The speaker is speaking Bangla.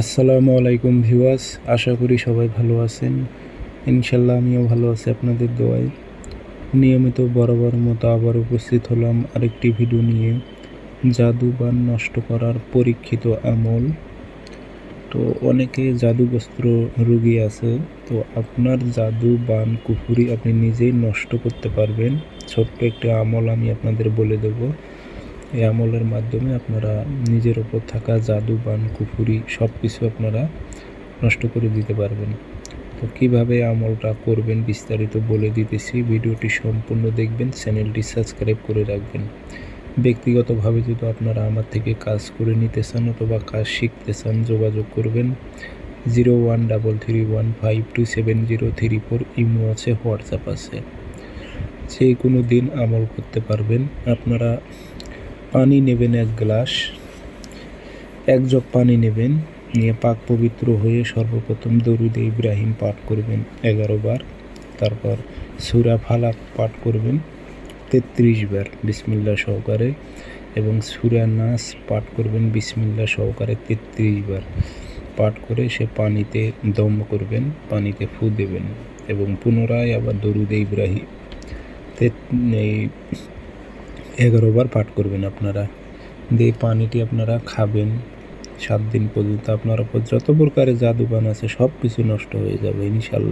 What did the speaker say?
আসসালামু আলাইকুম ভিউয়ার্স, আশা করি সবাই ভালো আছেন। ইনশাল্লাহ আমিও ভালো আছি আপনাদের দোয়ায়। নিয়মিত বরাবর মতো আবার উপস্থিত হলাম আরেকটি ভিডিও নিয়ে। জাদু বান নষ্ট করার পরীক্ষিত আমল। তো অনেকে জাদুগ্রস্ত রোগী আছে, তো আপনার জাদু বান কুফুরি আপনি নিজেই নষ্ট করতে পারবেন। ছোট্ট একটি আমল আমি আপনাদের বলে দেবো। এই আমলের মাধ্যমে আপনারা নিজের ওপর থাকা জাদু, বান, কুফুরি সব কিছু আপনারা নষ্ট করে দিতে পারবেন। তো কীভাবে আমলটা করবেন বিস্তারিত বলে দিতেছি। ভিডিওটি সম্পূর্ণ দেখবেন, চ্যানেলটি সাবস্ক্রাইব করে রাখবেন। ব্যক্তিগতভাবে যদি আপনারা আমার থেকে কাজ করে নিতে চান অথবা কাজ শিখতে চান, যোগাযোগ করবেন zero one double three one five two seven zero three four imo আছে, হোয়াটসঅ্যাপ আছে। যে কোনো দিন আমল করতে পারবেন। আপনারা পানি নেবেন এক গ্লাস। এক জগ পানি নেবেন। নিয়ে পাক পবিত্র হয়ে সর্বপ্রথম দরুদে ইব্রাহিম পাঠ করবেন এগারো বার। তারপর সুরা ফালাক পাঠ করবেন তেত্রিশ বার বিসমিল্লা সহকারে এবং সুরা নাস পাঠ করবেন বিসমিল্লা সহকারে তেত্রিশ বার। পাঠ করে সে পানিতে দম করবেন, পানিতে ফু দেবেন এবং পুনরায় আবার দরুদে ইব্রাহিম এগারো বার পাঠ করবেন আপনারা। দিয়ে পানিটি আপনারা খাবেন। সাত দিন পর্যন্ত আপনার উপর যত প্রকারের জাদুবান আছে সব কিছু নষ্ট হয়ে যাবে, ইনশাল্লাহ।